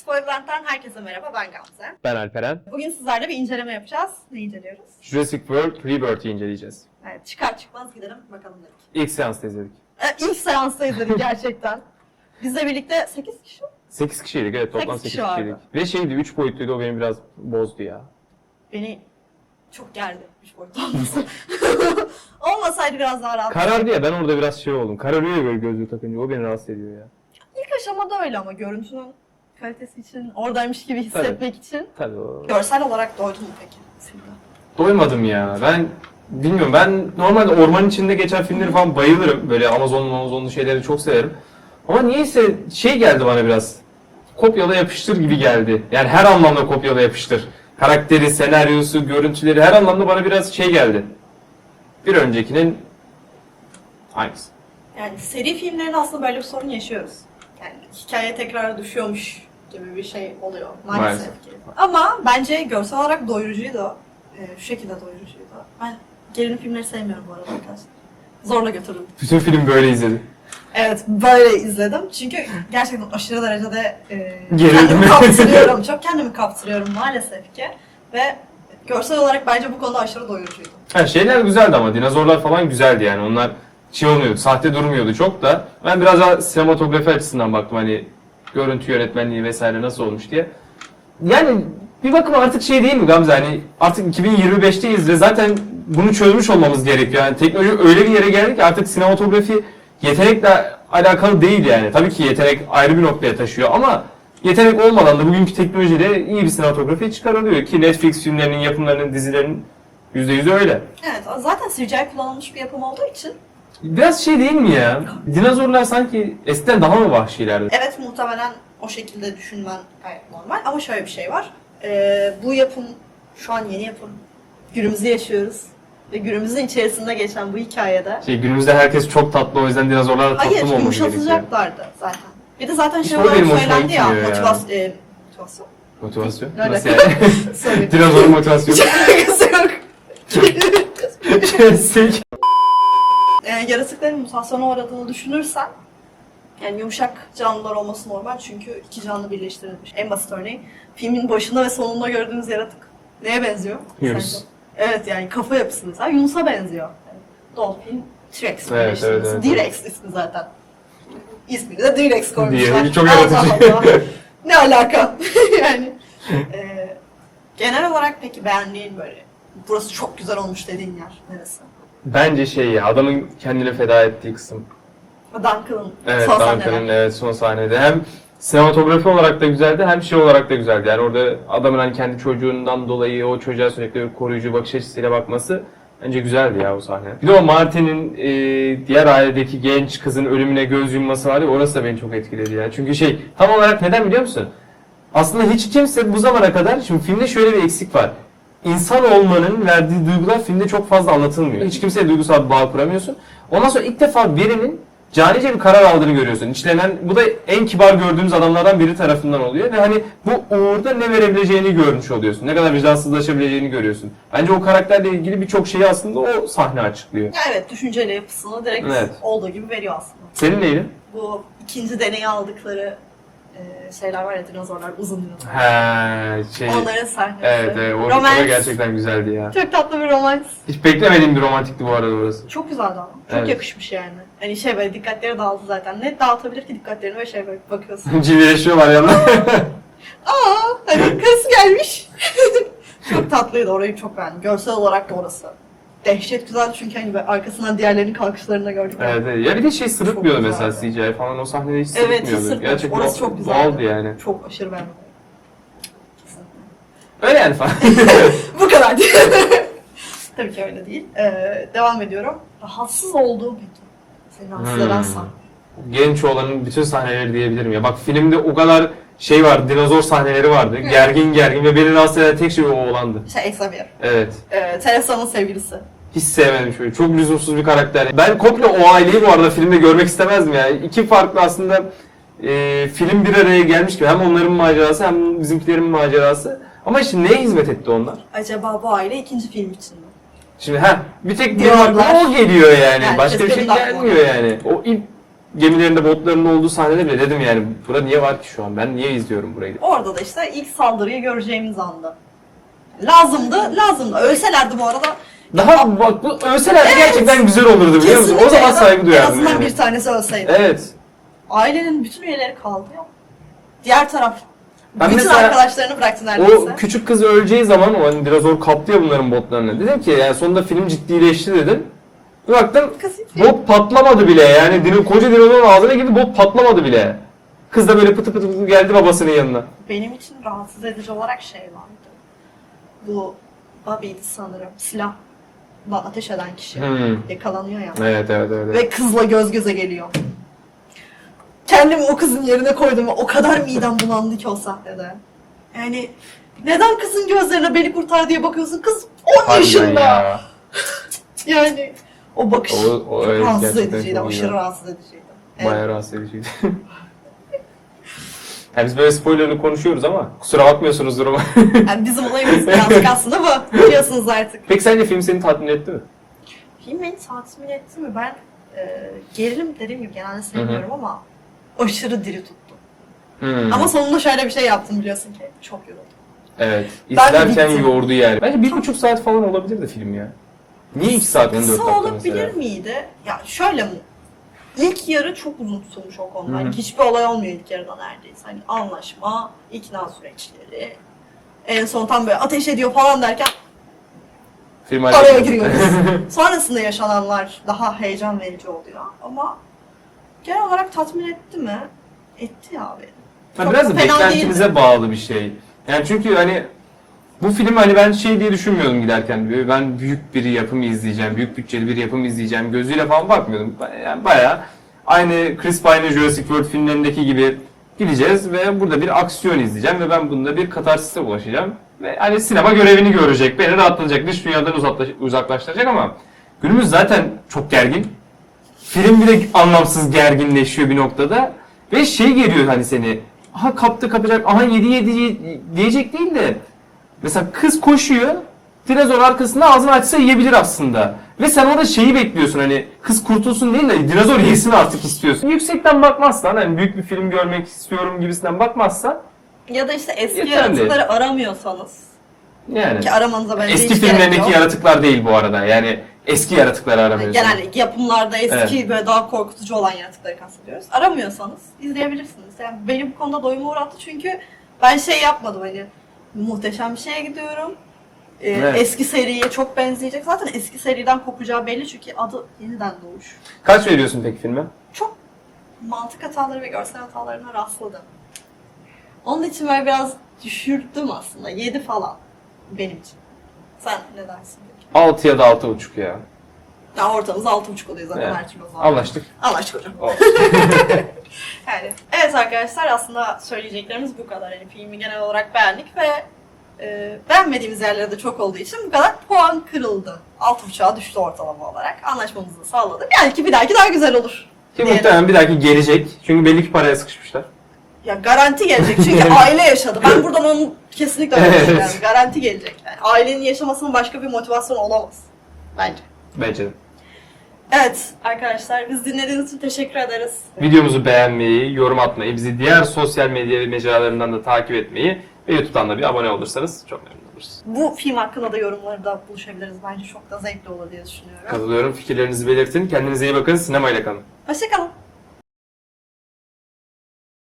Spoilerland'dan herkese merhaba, ben Gamze. Ben Alperen. Bugün sizlerle bir inceleme yapacağız. Ne inceliyoruz? Jurassic World Rebirth'i inceleyeceğiz. Evet, çıkar çıkmaz gidelim bakalım dedik. İlk seansta izledik. Ee, ilk seansta izledik gerçekten. Bizle birlikte 8 kişi mi? 8 kişiydik evet toplam Sekiz 8 kişi vardı. kişiydik. Ve şeydi 3 boyutluydu o beni biraz bozdu ya. Beni çok gerdi. Üç boyut olması. Olmasaydı biraz daha rahat. Karardı ya ben orada biraz şey oldum. Kararıyor ya böyle gözlüğü takınca o beni rahatsız ediyor ya. İlk aşamada öyle ama görüntünün kalitesi için, oradaymış gibi hissetmek için. Tabii o. Görsel olarak doydun mu peki? Silda? Doymadım ya. Ben bilmiyorum ben normalde ormanın içinde geçen filmleri falan bayılırım. Böyle Amazonlu Amazonlu şeyleri çok severim. Ama niyeyse şey geldi bana biraz. Kopyala yapıştır gibi geldi. Yani her anlamda kopyala yapıştır. Karakteri, senaryosu, görüntüleri her anlamda bana biraz şey geldi. Bir öncekinin aynısı. Yani seri filmlerin aslında böyle bir sorun yaşıyoruz. Yani hikaye tekrar düşüyormuş gibi bir şey oluyor maalesef, Maalesef. ki. Ama bence görsel olarak doyurucuydu. Ee, şu şekilde doyurucuydu. Ben gerilim filmleri sevmiyorum bu arada arkadaşlar. Zorla götürdüm. Bütün film böyle izledim. Evet böyle izledim. Çünkü gerçekten aşırı derecede e, Gerildim. kendimi kaptırıyorum. Çok kendimi kaptırıyorum maalesef ki. Ve görsel olarak bence bu konuda aşırı doyurucuydu. Ha, şeyler güzeldi ama dinozorlar falan güzeldi yani onlar şey olmuyordu, sahte durmuyordu çok da. Ben biraz daha sinematografi açısından baktım hani görüntü yönetmenliği vesaire nasıl olmuş diye. Yani bir bakıma artık şey değil mi Gamze hani artık 2025'teyiz ve zaten bunu çözmüş olmamız gerekiyor. Yani teknoloji öyle bir yere geldi ki artık sinematografi yetenekle alakalı değil yani. Tabii ki yetenek ayrı bir noktaya taşıyor ama yetenek olmadan da bugünkü teknolojiyle iyi bir sinematografi çıkarılıyor ki Netflix filmlerinin, yapımlarının, dizilerinin %100'ü öyle. Evet zaten CGI kullanılmış bir yapım olduğu için Biraz şey değil mi ya? Dinozorlar sanki eskiden daha mı vahşilerdi? Evet muhtemelen o şekilde düşünmen gayet normal ama şöyle bir şey var. Ee, bu yapım şu an yeni yapım. Günümüzü yaşıyoruz. Ve günümüzün içerisinde geçen bu hikayede. Şey günümüzde herkes çok tatlı o yüzden dinozorlarla tatlı Hayır mı olması gerekiyor? yumuşatacaklardı zaten. Bir de zaten şey olarak söylendi ya. ya. Motivas e, motivasyon. Motivasyon? Öyle. Nasıl yani? Söyle. Dinozorun motivasyonu. Alakası yok. Kesik. e, yaratıkların mutasyona uğradığını düşünürsen yani yumuşak canlılar olması normal çünkü iki canlı birleştirilmiş. En basit örneği filmin başında ve sonunda gördüğünüz yaratık neye benziyor? Yunus. Sence? Evet yani kafa yapısı mesela Yunus'a benziyor. Yani Dolphin, T-Rex Evet, evet, evet. D-Rex ismi zaten. İsmini de D-Rex koymuşlar. Diğeri çok yaratıcı. Ne alaka? yani e, genel olarak peki beğendiğin böyle burası çok güzel olmuş dediğin yer neresi? Bence şey ya adamın kendini feda ettiği kısım. Duncan'ın Evet son Duncan'ın sahneler. evet son sahnede hem sinematografi olarak da güzeldi hem şey olarak da güzeldi. Yani orada adamın hani kendi çocuğundan dolayı o çocuğa sürekli bir koruyucu bakış açısıyla bakması bence güzeldi ya o sahne. Bir de o Martin'in e, diğer ailedeki genç kızın ölümüne göz yumması var ya orası da beni çok etkiledi ya. Çünkü şey tam olarak neden biliyor musun? Aslında hiç kimse bu zamana kadar şimdi filmde şöyle bir eksik var. İnsan olmanın verdiği duygular filmde çok fazla anlatılmıyor. Hiç kimseye duygusal bir bağ kuramıyorsun. Ondan sonra ilk defa birinin canice bir karar aldığını görüyorsun. İçlenen, bu da en kibar gördüğümüz adamlardan biri tarafından oluyor ve hani bu uğurda ne verebileceğini görmüş oluyorsun. Ne kadar vicdansızlaşabileceğini görüyorsun. Bence o karakterle ilgili birçok şeyi aslında o sahne açıklıyor. Evet düşünceyle yapısını direkt Evet. olduğu gibi veriyor aslında. Senin neydi? Bu ikinci deneyi aldıkları e, şeyler var ya dinozorlar, uzun dinozorlar. He, şey. Onların sahnesi. Evet, evet o, o Romans. da gerçekten güzeldi ya. Çok tatlı bir romans. Hiç beklemediğim bir romantikti bu arada orası. Çok güzeldi ama. Çok Evet. yakışmış yani. Hani şey böyle dikkatleri dağıldı zaten. Ne dağıtabilir ki dikkatlerini ve şey böyle bakıyorsun. Cilveleşiyorlar yanına. Aa hani kız gelmiş. çok tatlıydı orayı çok beğendim. Görsel olarak da orası. Dehşet güzeldi çünkü hani böyle arkasından diğerlerinin kalkışlarını gördük. Evet, evet. Ya bir de şey sırıtmıyordu Çok mesela güzeldi. CGI falan o sahnede hiç Evet, hiç sırıtmıyordu. sırıtmıyor. Gerçekten Orası çok güzeldi. doğaldı yani. Çok aşırı beğendim. Kesinlikle. Öyle yani falan. Bu kadar. Tabii ki öyle değil. Ee, devam ediyorum. Rahatsız olduğum peki. Seni rahatsız Hmm. eden sahne. Genç olanın bütün sahneleri diyebilirim ya. Bak filmde o kadar şey var, dinozor sahneleri vardı. Gergin gergin ve beni rahatsız eden tek şey o oğlandı. Şey Xavier. Evet. Ee, Teresa'nın sevgilisi. Hiç sevmedim şöyle. Çok lüzumsuz bir karakter. Ben komple o aileyi bu arada filmde görmek istemezdim yani. İki farklı aslında e, film bir araya gelmiş gibi. Hem onların macerası hem bizimkilerin macerası. Ama şimdi neye hizmet etti onlar? Acaba bu aile ikinci film için mi? Şimdi ha bir tek bir Diyorlar. aklıma o geliyor yani. Yani Başka bir şey kesin aklıma gelmiyor yani. O ilk gemilerinde botlarının olduğu sahnede bile dedim yani bura niye var ki şu an? Ben niye izliyorum burayı? Orada da işte ilk saldırıyı göreceğimiz anda. Lazımdı, lazımdı. Ölselerdi bu arada. Daha bak bu ölseler Evet. gerçekten güzel olurdu biliyor musun? O zaman saygı En duyardım azından yani. bir tanesi ölseydi. Evet. Ailenin bütün üyeleri kaldı ya. Diğer taraf. Ben bütün arkadaşlarını bıraktı neredeyse. O küçük kız öleceği zaman o hani biraz zor kaptı ya bunların botlarını. Dedim ki yani sonunda film ciddileşti dedim. Bir baktım bot patlamadı bile yani. Dino, koca dinozorun ağzına girdi bot patlamadı bile. Kız da böyle pıtı pıtı pıtı geldi babasının yanına. Benim için rahatsız edici olarak şey vardı. Bu Bobby'di sanırım. Silahla ateş eden kişi. Hmm. Yakalanıyor ya. Evet evet evet. Ve kızla göz göze geliyor. Kendimi o kızın yerine koydum ve o kadar midem bulandı ki o sahnede. Yani neden kızın gözlerine beni kurtar diye bakıyorsun? Kız 10 Harbiden yaşında. ya. Yani o bakış O- o çok evet, rahatsız ediciydi. Aşırı rahatsız ediciydi. Evet. Bayağı rahatsız ediciydi. yani biz böyle spoilerını konuşuyoruz ama kusura bakmıyorsunuzdur ama. Yani bizim olayımız birazcık aslında bu. Biliyorsunuz artık. Peki sence film seni tatmin etti mi? Film beni tatmin etti mi? Ben e, gerilim dediğim gibi genelde sevmiyorum ama aşırı diri tuttu. Hmm. Ama sonunda şöyle bir şey yaptım biliyorsun ki. Çok yoruldum. Evet. İzlerken yordu yani. Bence bir buçuk saat falan olabilirdi film ya. Niye iki saat 14 Kısa dakika olabilir mesela? miydi? Ya şöyle mi? İlk yarı çok uzun tutulmuş o konuda. Hı hı. Hani hiçbir olay olmuyor ilk yarıda neredeyse. Hani anlaşma, ikna süreçleri. En son tam böyle ateş ediyor falan derken Film araya giriyoruz. Sonrasında yaşananlar daha heyecan verici oluyor. Ama genel olarak tatmin etti mi? Etti ya beni. Ha, Çok biraz da fena beklentimize bağlı bir şey. Yani çünkü hani bu film hani ben şey diye düşünmüyordum giderken. Ben büyük bir yapım izleyeceğim, büyük bütçeli bir yapım izleyeceğim gözüyle falan bakmıyordum. Yani bayağı aynı Chris Pine'ın Jurassic World filmlerindeki gibi gideceğiz ve burada bir aksiyon izleyeceğim ve ben bunda bir katarsise ulaşacağım. Ve hani sinema görevini görecek, beni rahatlatacak, dış dünyadan uzaklaş- uzaklaştıracak ama günümüz zaten çok gergin. Film bile anlamsız gerginleşiyor bir noktada. Ve şey geliyor hani seni. Aha kaptı kapacak, aha yedi yedi diyecek değil de. Mesela kız koşuyor. Dinozor arkasında ağzını açsa yiyebilir aslında. Ve sen orada şeyi bekliyorsun hani kız kurtulsun değil de dinozor yesin artık istiyorsun. Yüksekten bakmazsan hani büyük bir film görmek istiyorum gibisinden bakmazsan Ya da işte eski Yeterli. yaratıkları aramıyorsanız yani. ki aramanıza bence Eski hiç gerek filmlerindeki yok. yaratıklar değil bu arada. Yani eski yaratıkları aramıyorsun. genelde yapımlarda eski böyle daha korkutucu olan yaratıkları kastediyoruz. Aramıyorsanız izleyebilirsiniz. Yani beni bu konuda doyuma uğrattı çünkü ben şey yapmadım hani muhteşem bir şeye gidiyorum. Ee, Evet. Eski seriye çok benzeyecek. Zaten eski seriden kopacağı belli çünkü adı yeniden doğuş. Kaç veriyorsun peki filme? Çok mantık hataları ve görsel hatalarına rastladım. Onun için böyle biraz düşürdüm aslında. 7 falan benim için. Sen ne dersin peki? 6 ya da 6.5 ya. Ya ortamız 6.5 oluyor zaten Evet. her türlü o zaman. Anlaştık. Anlaştık hocam. Yani evet arkadaşlar aslında söyleyeceklerimiz bu kadar. Yani filmi genel olarak beğendik ve e, beğenmediğimiz yerleri de çok olduğu için bu kadar puan kırıldı. 6.5'a düştü ortalama olarak. Anlaşmamızı sağladık. Belki bir dahaki daha güzel olur. Ki diyelim. muhtemelen bir dahaki gelecek. Çünkü belli ki paraya sıkışmışlar. Ya garanti gelecek çünkü aile yaşadı. Ben buradan onu kesinlikle öyle Evet. düşünüyorum. Garanti gelecek. Yani ailenin yaşamasının başka bir motivasyonu olamaz. Bence. Bence de. Evet arkadaşlar biz dinlediğiniz için teşekkür ederiz. Videomuzu beğenmeyi, yorum atmayı, bizi diğer sosyal medya mecralarından da takip etmeyi ve YouTube'dan da bir abone olursanız çok memnun oluruz. Bu film hakkında da yorumları da buluşabiliriz. Bence çok da zevkli olur diye düşünüyorum. Katılıyorum. Fikirlerinizi belirtin. Kendinize iyi bakın. Sinemayla kalın. Hoşçakalın.